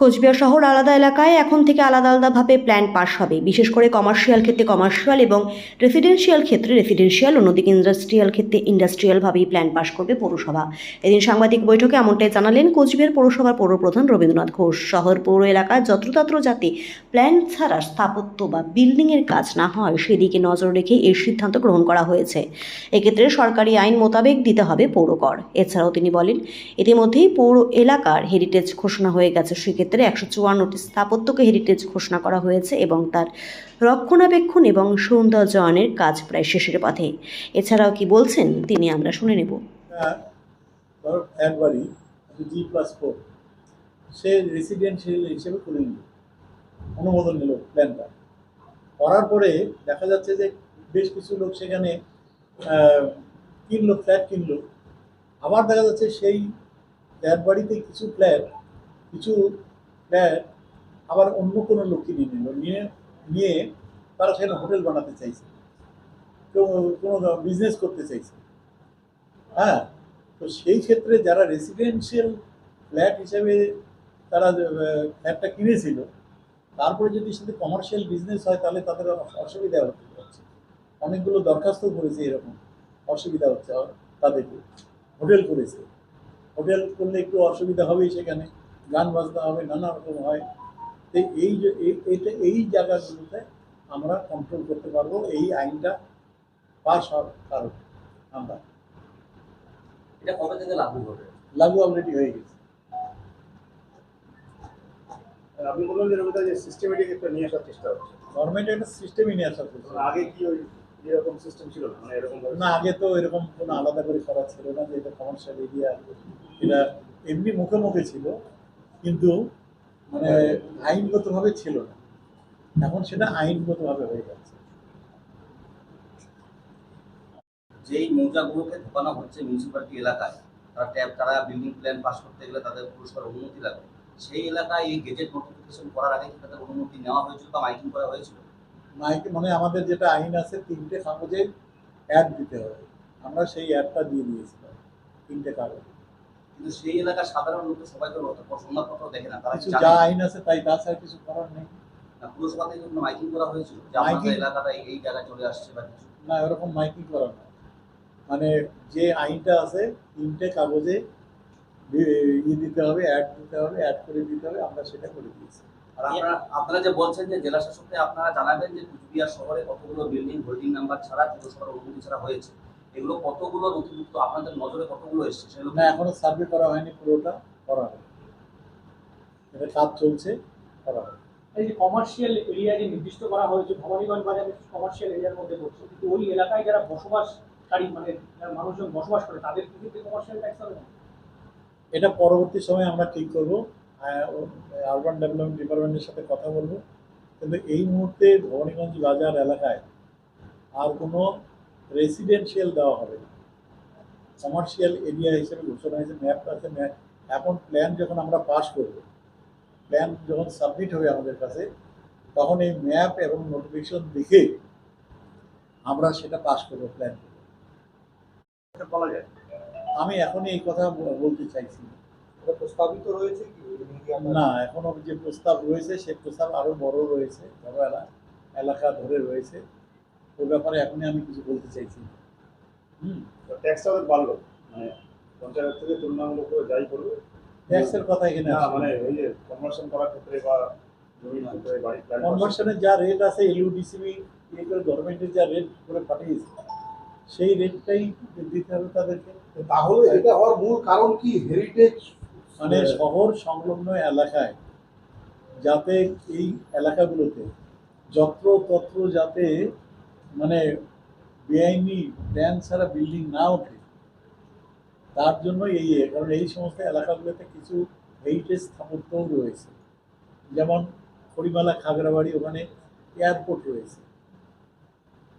কোচবিহার শহর আলাদা এলাকায় এখন থেকে আলাদা আলাদাভাবে প্ল্যান পাশ হবে। বিশেষ করে কমার্শিয়াল ক্ষেত্রে কমার্শিয়াল এবং রেসিডেন্সিয়াল ক্ষেত্রে রেসিডেন্সিয়াল অন্যদিকে ইন্ডাস্ট্রিয়াল ক্ষেত্রে ইন্ডাস্ট্রিয়ালভাবেই প্ল্যান পাশ করবে পৌরসভা। এদিন সাংবাদিক বৈঠকে এমনটাই জানালেন কোচবিহার পৌরসভার পৌরপ্রধান রবীন্দ্রনাথ ঘোষ। শহর, পৌর এলাকায় যত্রতত্র যাতে প্ল্যান ছাড়া স্থাপত্য বা বিল্ডিংয়ের কাজ না হয়, সেদিকে নজর রেখে এই সিদ্ধান্ত গ্রহণ করা হয়েছে। এক্ষেত্রে সরকারি আইন মোতাবেক দিতে হবে পৌরকর। এছাড়াও তিনি বলেন, ইতিমধ্যেই পৌর এলাকার হেরিটেজ ঘোষণা হয়ে গেছে, সেক্ষেত্রে একশো চুয়ান্নটি স্থাপত্যকে হেরিটেজ ঘোষণা করা হয়েছে এবং তার রক্ষণাবেক্ষণ এবং সৌন্দর্যায়নের কাজ প্রায় শেষের পথে। এছাড়াও কি বলছেন তিনি আমরা শুনে নেব। সে রেসিডেন্সিয়াল হিসেবে করে নিল, অনুমোদন নিল প্ল্যানটা করার পরে দেখা যাচ্ছে যে বেশ কিছু লোক সেখানে কিনলো ফ্ল্যাট কিনলো। আবার দেখা যাচ্ছে সেই ফ্ল্যাট বাড়িতে কিছু ফ্ল্যাট কিছু ফ্ল্যাট আবার অন্য কোনো লোককে নিয়ে নিল। নিয়ে নিয়ে তারা সেখানে হোটেল বানাতে চাইছে। কেউ, কোনো বিজনেস করতে চাইছে। হ্যাঁ তো সেই ক্ষেত্রে যারা রেসিডেন্সিয়াল ফ্ল্যাট হিসেবে তারা ফ্ল্যাটটা কিনেছিল, তারপরে যদি সেটা কমার্শিয়াল বিজনেস হয়, তাহলে তাদের অসুবিধা হচ্ছে। অনেকগুলো দরখাস্ত করেছে এরকম। অসুবিধা হচ্ছে তাদেরকে। হোটেল করেছে। হোটেল করলে একটু অসুবিধা হবেই সেখানে। গান বাজনা হবে নানা রকম হয়। তো এই যে এই- এটা এই জায়গাগুলোতে আমরা কন্ট্রোল করতে পারব এই আইনটা পাস হওয়ার কারণ আমরা। এটা কবে থেকে লাগু হবে? লাগু অলরেডি হয়ে গেছে। আপনি বললেন যে রবিদা যে সিস্টেমেটিক একটা নিয়ে আসার চেষ্টা হচ্ছে। গভর্নমেন্ট একটা সিস্টেমই নিয়ে আসা করছে মানে আগে কি ওই এরকম সিস্টেম ছিল না? মানে এরকম ভাবে না আগে তো এরকম কোনো আলাদা করে করা ছিল না যে এটা কমার্শিয়াল এরিয়া এটা এমনি মুখে মুখে ছিল। কিন্তু মানে আইনগতভাবে ছিল না। এখন সেটা আইনগতভাবে হয়ে যাচ্ছে। যেই মৌজাগুলোকে ঢোকানো হচ্ছে মিউনিসিপ্যালিটি এলাকায় তারা ট্যাব তারা বিল্ডিং প্ল্যান পাস করতে গেলে তাদের পুরস্কার অনুমতি লাগবে সেই এলাকায় এই গেজেট নোটিফিকেশন করার আগে তাদের অনুমতি নেওয়া হয়েছিল বা মাইকিং করা হয়েছিল? মাইকে মানে আমাদের যেটা আইন আছে তিনটে কাগজে অ্যাড দিতে হবে। আমরা সেই অ্যাডটা দিয়ে দিয়েছিলাম তিনটে কাগজ। কিন্তু সেই এলাকার সাধারণ লোক সবাই তো অত সংবাদপত্র দেখে না তারা যা আইন আছে তাই তাছাড়া কিছু করার নেই। পুরসভা থেকে কোনো মাইকিং করা হয়েছিল যে আমাদের এলাকাটা এই- জায়গায় চলে আসছে বা কিছু? না এরকম মাইকিং করা না। মানে যে আইনটা আছে তিনটে কাগজে দি- ই দিতে হবে অ্যাড দিতে হবে অ্যাড করে দিতে হবে আমরা সেটা করে দিয়েছি। আর আপনারা আপনারা যে বলছেন যে জেলা শাসককে আপনারা জানাবেন যে কুচবিহার শহরে কতগুলো বিল্ডিং হোল্ডিং নাম্বার ছাড়া পুরসভার অনুমতি ছাড়া হয়েছে। এগুলো কতগুলো নথিভুক্ত? আপনাদের নজরে কতগুলো এসছে? সেগুলো না এখনও সার্ভে করা হয়নি পুরোটা করা হবে। এটা কাজ চলছে করা হবে। এই যে কমার্শিয়াল এরিয়া যে নির্দিষ্ট করা হয়েছে ভবানীগঞ্জ বাজার কমার্শিয়াল এরিয়ার মধ্যে পড়ছে কিন্তু ওই এলাকায় যারা বসবাসকারী মানে যারা মানুষজন বসবাস করে তাদের কিন্তু কমার্শিয়াল ট্যাক্স হবে? না এটা পরবর্তী সময়ে আমরা ঠিক করব। আরবান ডেভেলপমেন্ট ডিপার্টমেন্টের সাথে কথা বলব। কিন্তু এই মুহূর্তে ভবানীগঞ্জ বাজার এলাকায় আর কোনো রেসিডেন্সিয়াল দেওয়া হবে। কমার্শিয়াল এরিয়া হিসেবে ঘোষণা হয়েছে ম্যাপ আছে ম্যাপ এখন প্ল্যান যখন আমরা পাস করব প্ল্যান যখন সাবমিট হবে আমাদের কাছে তখন এই ম্যাপ এবং নোটিফিকেশন দেখে আমরা সেটা পাস করব প্ল্যান বলা যায়। আমি এখনই এই কথা বলতে চাইছি। এটা প্রস্তাবিত রয়েছে কি? না এখনও যে প্রস্তাব রয়েছে সে প্রস্তাব আরও বড় রয়েছে। বড় এলাকা ধরে রয়েছে। ওই ব্যাপারে এখনই আমি কিছু বলতে চাইছি। হুম? ট্যাক্সটা বাড়লো। মানে পঞ্চায়েত থেকে যাই করবে। ট্যাক্সের কথা এখানে না মানে ওই যে কনভার্সন করার ক্ষেত্রে বা কনভার্সনের যা রেট আছে গভর্নমেন্টের যা রেট করে পাঠিয়েছে সেই রেটটাই দিতে হবে তাদেরকে। তাহলে এটা হওয়ার মূল কারণ কি? হেরিটেজ মানে শহর সংলগ্ন এলাকায় যাতে এই এলাকাগুলোতে যত্র তত্র যাতে মানে বেআইনি প্ল্যান ছাড়া বিল্ডিং না ওঠে, তার জন্য এই কারণ এই সমস্ত এলাকাগুলোতে কিছু হেরিটেজ স্থাপত্যও রয়েছে। যেমন খড়িমালা খাগড়াবাড়ি ওখানে এয়ারপোর্ট রয়েছে।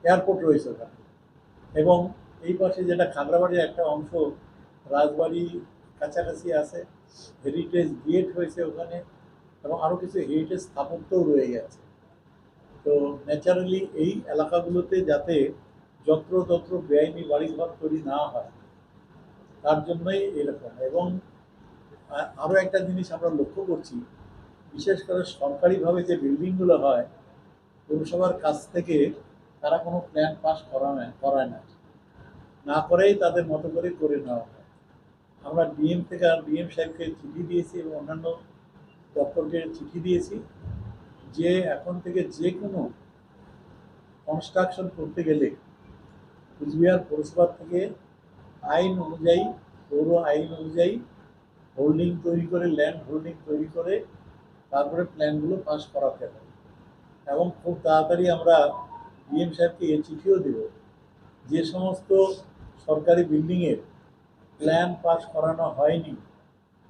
এয়ারপোর্ট রয়েছে ওখানে। এবং এই পাশে যেটা খাগড়াবাড়ির একটা অংশ, রাজবাড়ি কাছাকাছি আছে হেরিটেজ গেট হয়েছে ওখানে, এবং আরও কিছু হেরিটেজ স্থাপত্যও রয়ে গেছে। তো ন্যাচারালি এই এলাকাগুলোতে যাতে যত্রতত্র বেআইনি বাড়িঘর তৈরি না হয়, তার জন্যই এরকম। এবং আরও একটা জিনিস আমরা লক্ষ্য করছি, বিশেষ করে সরকারিভাবে যে বিল্ডিংগুলো হয়, পৌরসভার কাছ থেকে তারা কোনো প্ল্যান পাস করায় না করায় না। না করেই তাদের মতো করে করে নেওয়া হয়। আমরা ডিএম থেকে আর ডিএম সাহেবকে চিঠি দিয়েছি এবং অন্যান্য দপ্তরকে চিঠি দিয়েছি। যে এখন থেকে যে কোনো কনস্ট্রাকশন করতে গেলে কুচবিহার পৌরসভা থেকে আইন অনুযায়ী, পৌর আইন অনুযায়ী হোল্ডিং তৈরি করে ল্যান্ড হোল্ডিং তৈরি করে তারপরে প্ল্যানগুলো পাস করাতে হবে। এবং খুব তাড়াতাড়ি আমরা ডিএম সাহেবকে এ চিঠিও দেব যে সমস্ত সরকারি বিল্ডিংয়ের প্ল্যান পাস করানো হয়নি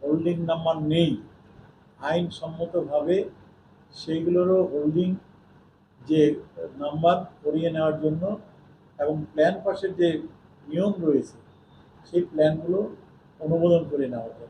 হোল্ডিং নাম্বার নেই, আইনসম্মতভাবে সেইগুলোরও হোল্ডিং যে নাম্বার করিয়ে নেওয়ার জন্য এবং প্ল্যান পাশের যে নিয়ম রয়েছে, সেই প্ল্যানগুলো অনুমোদন করে নেওয়া যায়।